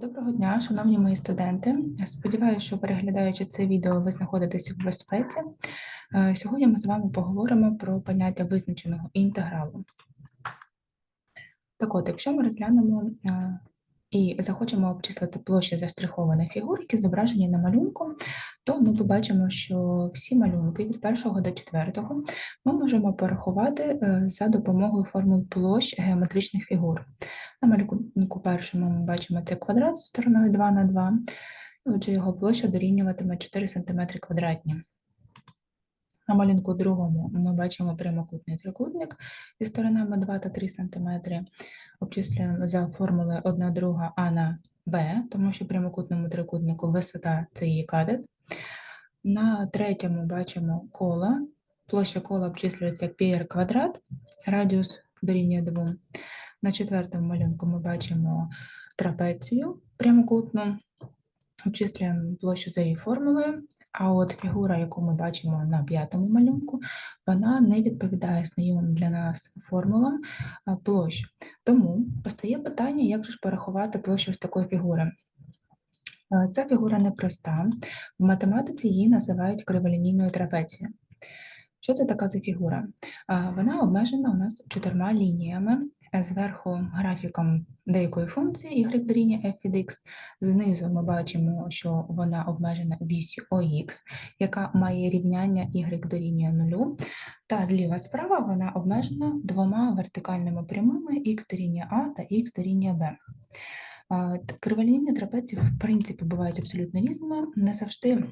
Доброго дня, шановні мої студенти. Сподіваюся, що переглядаючи це відео, ви знаходитеся в безпеці. Е, Сьогодні ми з вами поговоримо про поняття визначеного інтегралу. Так от, якщо ми розглянемо е, і захочемо обчислити площі заштрихованих фігур, які зображені на малюнку, то ми побачимо, що всі малюнки від першого до четвертого ми можемо порахувати е, за допомогою формул площ геометричних фігур. На малюнку першому ми бачимо це квадрат з стороною 2 на 2, і отже, його площа дорівнюватиме 4 см квадратні. На малюнку другому ми бачимо прямокутний трикутник зі сторонами 2 та 3 см. Обчислюємо за формулою 1 друга А на Б, тому що прямокутному трикутнику висота це її катет. На третьому бачимо коло. Площа кола обчислюється як πr квадрат, радіус дорівнює 2. На четвертому малюнку ми бачимо трапецію прямокутну, обчислюємо площу за її формулою, а от фігура, яку ми бачимо на п'ятому малюнку, вона не відповідає знайомим для нас формулам площ. Тому постає питання, як же ж порахувати площу з такої фігури. Ця фігура непроста. В математиці її називають криволінійною трапецією. Що це така за фігура? Вона обмежена у нас чотирма лініями. Е, Зверху графіком деякої функції y дорівнює f від x. Знизу ми бачимо, що вона обмежена вісю OX, яка має рівняння y дорівнює 0. Та зліва справа вона обмежена двома вертикальними прямими x дорівнює a та x дорівнює b. А, Криволінійні трапеції, в принципі, бувають абсолютно різними. Не завжди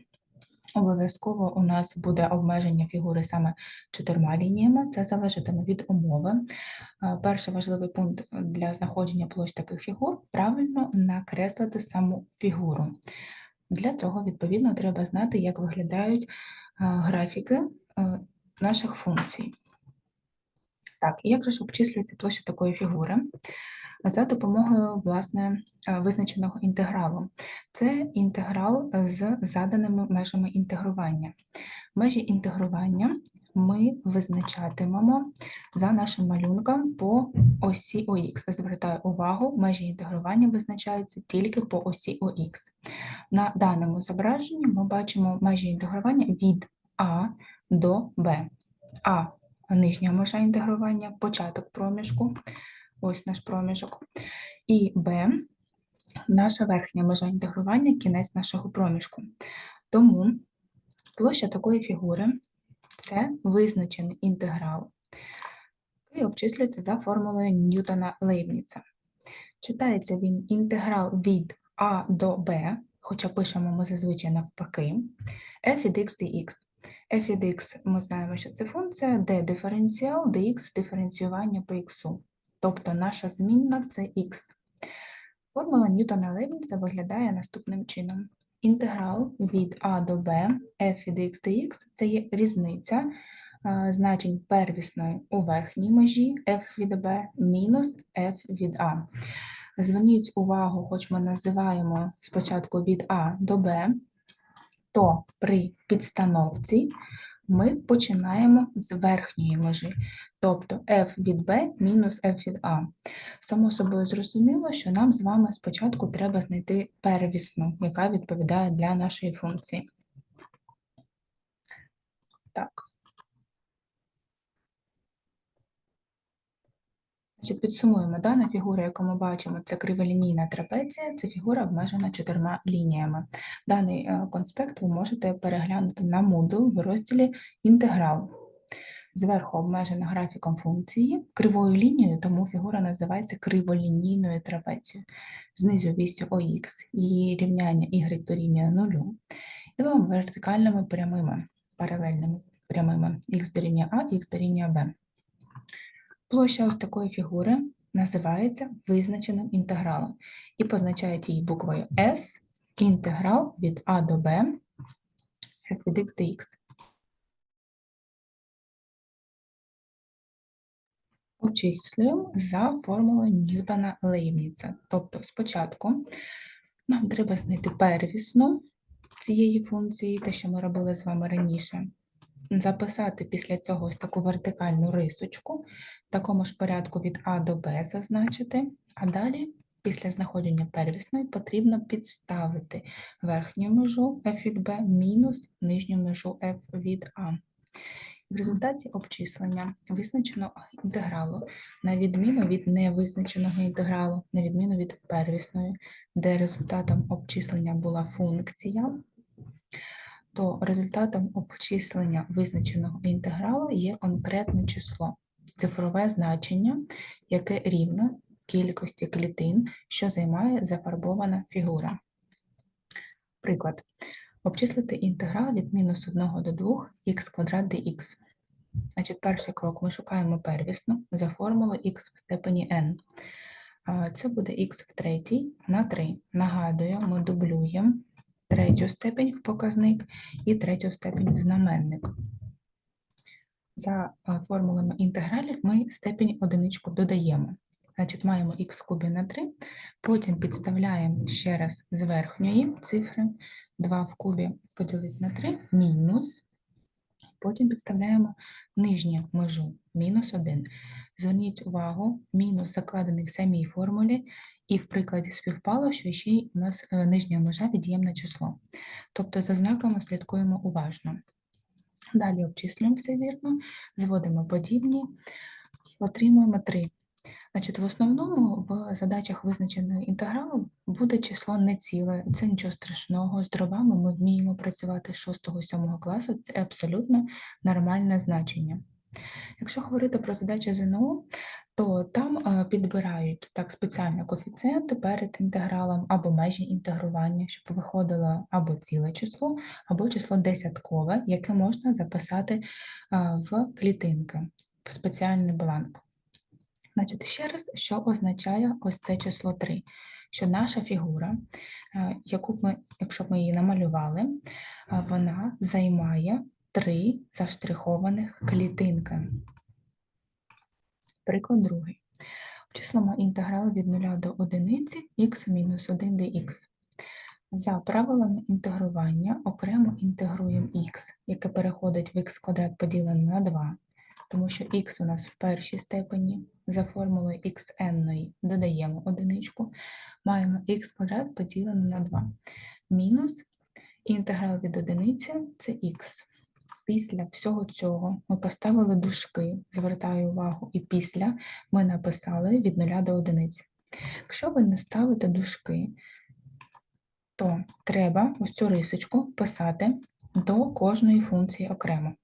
обов'язково у нас буде обмеження фігури саме чотирма лініями. Це залежатиме від умови. Перший важливий пункт для знаходження площ таких фігур правильно накреслити саму фігуру. Для цього, відповідно, треба знати, як виглядають графіки наших функцій. Так, як же ж обчислюється площа такої фігури? За допомогою власне е, визначеного інтегралу. Це інтеграл з заданими межами інтегрування. Межі інтегрування ми визначатимемо за нашим малюнком по осі ОХ. Звертаю увагу, межі інтегрування визначаються тільки по осі ОХ. На даному зображенні ми бачимо межі інтегрування від А до Б. А нижня межа інтегрування, початок проміжку, ось наш проміжок, і Б наша верхня межа інтегрування, кінець нашого проміжку. Тому площа такої фігури це визначений інтеграл, який обчислюється за формулою Ньютона Лейбніца. Читається він інтеграл від А до Б, хоча пишемо ми зазвичай навпаки, f від x dx. f від x ми знаємо, що це функція, d диференціал, dx диференціювання по x. Тобто наша змінна це x. Формула Ньютона Лейбніца виглядає наступним чином. Інтеграл від А до Б f від x dx – це є різниця значень первісної у верхній межі f від b мінус f від a. Зверніть увагу, хоч ми називаємо спочатку від А до Б, то при підстановці ми починаємо з верхньої межі, тобто f від b мінус f від a. Само собою зрозуміло, що нам з вами спочатку треба знайти первісну, яка відповідає для нашої функції. Так. Значить, підсумуємо, дана фігура, яку ми бачимо, це криволінійна трапеція, це фігура обмежена чотирма лініями. Даний е, конспект ви можете переглянути на Moodle в розділі «Інтеграл». Зверху обмежена графіком функції кривою лінією, тому фігура називається криволінійною трапецією. Знизу вісю ОХ, її рівняння y дорівнює 0, і двома вертикальними прямими, паралельними прямими х дорівнює А, х дорівнює b. Площа ось такої фігури називається визначеним інтегралом і позначають її буквою S інтеграл від А до Б f від x dx. Обчислюємо за формулою Ньютона Лейбніца. Тобто спочатку нам треба знайти первісну цієї функції, те, що ми робили з вами раніше, записати після цього ось таку вертикальну рисочку, в такому ж порядку від А до Б зазначити, а далі після знаходження первісної потрібно підставити верхню межу f від b мінус нижню межу f від a. В результаті обчислення визначено інтегралу на відміну від невизначеного інтегралу, на відміну від первісної, де результатом обчислення була функція, то результатом обчислення визначеного інтегралу є конкретне число, цифрове значення, яке рівне кількості клітин, що займає зафарбована фігура. Приклад. Обчислити інтеграл від мінус 1 до 2 х квадрат dx. Значить, перший крок ми шукаємо первісну за формулою х в степені n. Це буде х в третій на 3. Нагадую, ми дублюємо третю степень в показник і третю степень в знаменник. За формулами інтегралів ми степень одиничку додаємо. Значить, маємо х кубі на 3, потім підставляємо ще раз з верхньої цифри 2 в кубі поділити на 3 мінус. Потім підставляємо нижню межу мінус 1. Зверніть увагу, мінус закладений в самій формулі, і в прикладі співпало, що ще й у нас е, нижня межа від'ємне число. Тобто за знаками слідкуємо уважно. Далі обчислюємо все вірно, зводимо подібні отримуємо 3. Значить, в основному в задачах визначеної інтегралу буде число не ціле, це нічого страшного. З дробами ми вміємо працювати з 6-7 класу, це абсолютно нормальне значення. Якщо говорити про задачі ЗНО, то там е, підбирають так спеціально коефіцієнти перед інтегралом або межі інтегрування, щоб виходило або ціле число, або число десяткове, яке можна записати е, в клітинки, в спеціальний бланк. Значить, ще раз, що означає ось це число 3? Що наша фігура, е, яку б ми, якщо б ми її намалювали, вона займає три заштрихованих клітинки. Приклад другий. Обчислимо інтеграл від 0 до 1 х мінус 1 dx. За правилами інтегрування окремо інтегруємо х, яке переходить в х квадрат поділене на 2, тому що х у нас в першій степені, за формулою xn додаємо одиничку, маємо х квадрат поділене на 2. Мінус інтеграл від одиниці це х. Після всього цього ми поставили дужки, звертаю увагу, і після ми написали від 0 до 1. Якщо ви не ставите дужки, то треба ось цю рисочку писати до кожної функції окремо.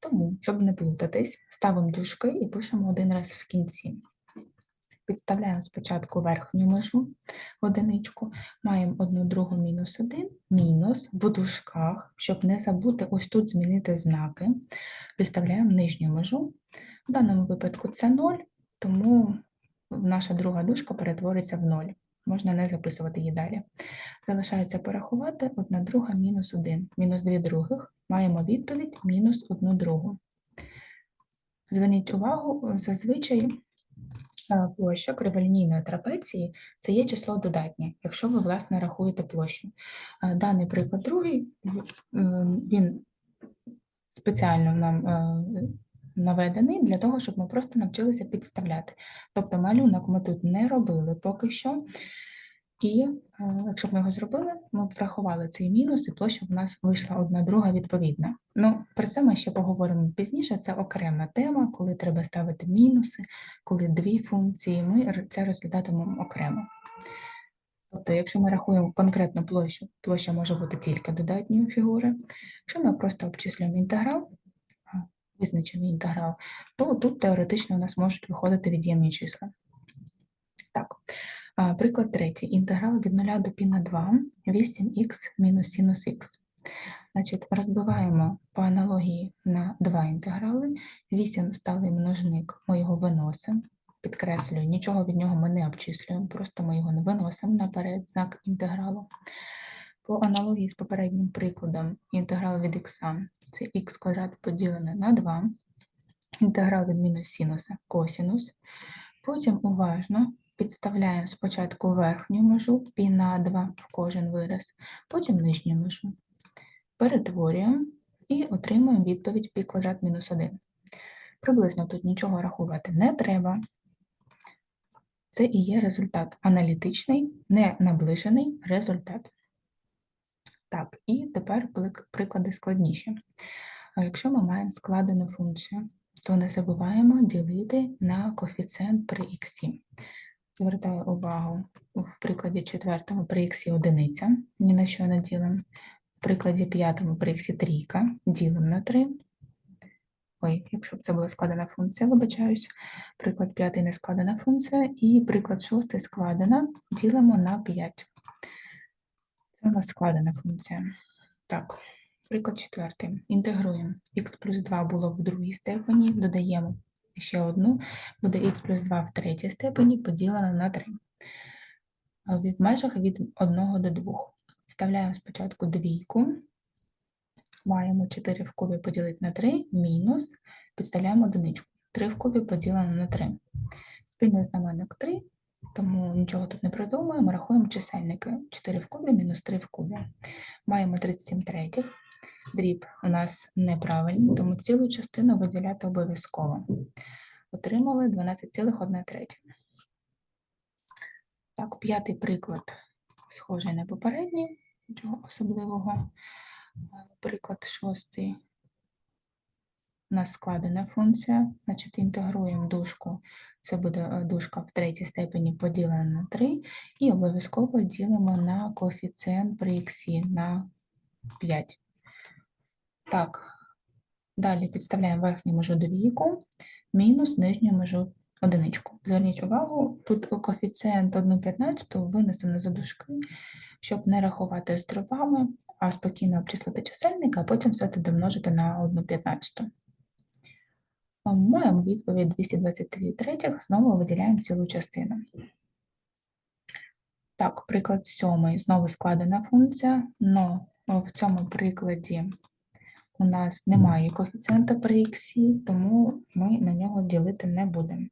Тому, щоб не плутатись, ставимо дужки і пишемо один раз в кінці. Підставляємо спочатку верхню межу в одиничку, маємо одну другу мінус 1, мінус в дужках, щоб не забути ось тут змінити знаки, підставляємо нижню межу. В даному випадку це 0, тому наша друга дужка перетвориться в 0. Можна не записувати її далі. Залишається порахувати 1 друга мінус 1, мінус 2 других. Маємо відповідь мінус 1 другу. Зверніть увагу, зазвичай площа криволінійної трапеції це є число додатнє, якщо ви, власне, рахуєте площу. Е, Даний приклад другий, е, він спеціально нам наведений для того, щоб ми просто навчилися підставляти. Тобто малюнок ми тут не робили поки що. І якщо б ми його зробили, ми б врахували цей мінус, і площа в нас вийшла одна друга відповідна. Ну, про це ми ще поговоримо пізніше. Це окрема тема, коли треба ставити мінуси, коли дві функції, ми це розглядатимемо окремо. Тобто, якщо ми рахуємо конкретну площу, площа може бути тільки додатньою фігури. Якщо ми просто обчислюємо інтеграл, визначений інтеграл, то тут теоретично у нас можуть виходити від'ємні числа. Так, приклад третій. Інтеграл від 0 до π на 2, 8х мінус синус х. Значить, розбиваємо по аналогії на два інтеграли. 8 сталий множник, ми його виносимо, підкреслюю, нічого від нього ми не обчислюємо, просто ми його не виносимо наперед, знак інтегралу. По аналогії з попереднім прикладом, інтеграл від х це х квадрат поділене на 2, інтеграл від мінус синуса косінус. Потім уважно підставляємо спочатку верхню межу π на 2 в кожен вираз, потім нижню межу. Перетворюємо і отримуємо відповідь π квадрат мінус 1. Приблизно тут нічого рахувати не треба. це і є результат аналітичний, не наближений результат. Так, і тепер приклади складніші. Якщо ми маємо складену функцію, то не забуваємо ділити на коефіцієнт при х. Звертаю увагу в прикладі четвертому при х одиниця, ні на що не ділимо. В прикладі п'ятому при х трійка, ділимо на 3. Ой, якщо б це була складена функція, вибачаюсь. Приклад п'ятий не складена функція, і приклад шостий складена, ділимо на 5. Це у нас складена функція. Так, приклад четвертий. Інтегруємо. х плюс 2 було в другій степені, додаємо ще одну, буде х плюс 2 в третій степені поділено на 3. В межах від 1 до 2. Вставляємо спочатку двійку, маємо 4 в кубі поділити на 3, мінус, підставляємо одиничку. 3 в кубі поділено на 3. Спільний знаменник 3, тому нічого тут не придумуємо, рахуємо чисельники. 4 в кубі мінус 3 в кубі. Маємо 37 третіх. Дріб у нас неправильний, тому цілу частину виділяти обов'язково. Отримали 12,1 третя. Так, п'ятий приклад схожий на попередній, нічого особливого. Приклад шостий. У нас складена функція, значить інтегруємо дужку. Це буде е, дужка в третій степені поділена на 3, і обов'язково ділимо на коефіцієнт при х на 5. Так, далі підставляємо верхню межу двійку, мінус нижню межу одиничку. Зверніть увагу, тут коефіцієнт 1,15 винесено за дужки, щоб не рахувати з дробами, а спокійно обчислити чисельник, а потім все це домножити на 1,15. А Маємо відповідь 223 третіх, знову виділяємо цілу частину. Так, приклад сьомий, знову складена функція, но в цьому прикладі у нас немає коефіцієнта при х, тому ми на нього ділити не будемо.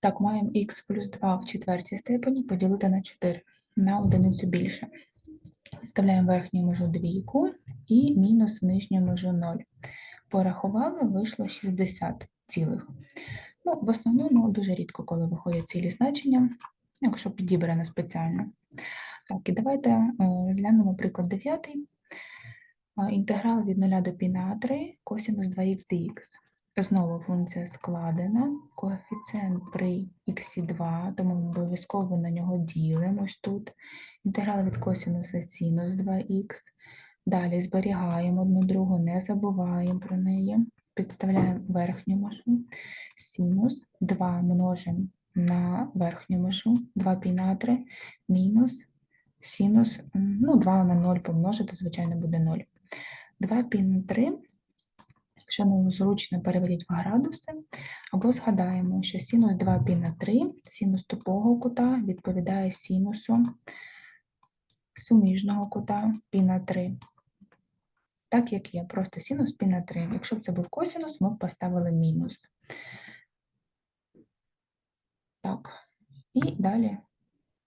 Так, маємо х плюс 2 в четвертій степені поділити на 4, на одиницю більше. Вставляємо верхню межу двійку і мінус нижню межу 0. Порахували, вийшло 60 цілих. Ну, в основному дуже рідко, коли виходять цілі значення, якщо підібрано спеціально. Так, і давайте е, розглянемо приклад 9. Інтеграл від 0 до π на 3 косинус 2х dx. Знову функція складена, коефіцієнт при х 2, тому ми обов'язково на нього ділимо ось тут. Інтеграл від косинуса синус 2х. Далі зберігаємо одну другу, не забуваємо про неї. Підставляємо верхню межу. Синус 2 множимо на верхню межу, 2 пі на 3, мінус синус, ну 2 на 0 помножити, звичайно, буде 0. 2 пі на 3 Якщо нам зручно переведіть в градуси, або згадаємо, що синус 2 пі на 3, синус тупого кута відповідає синусу суміжного кута пі на 3. Так як є, просто синус пі на 3. Якщо б це був косинус, ми б поставили мінус. Так, і далі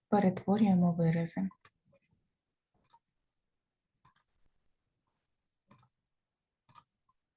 перетворюємо вирази.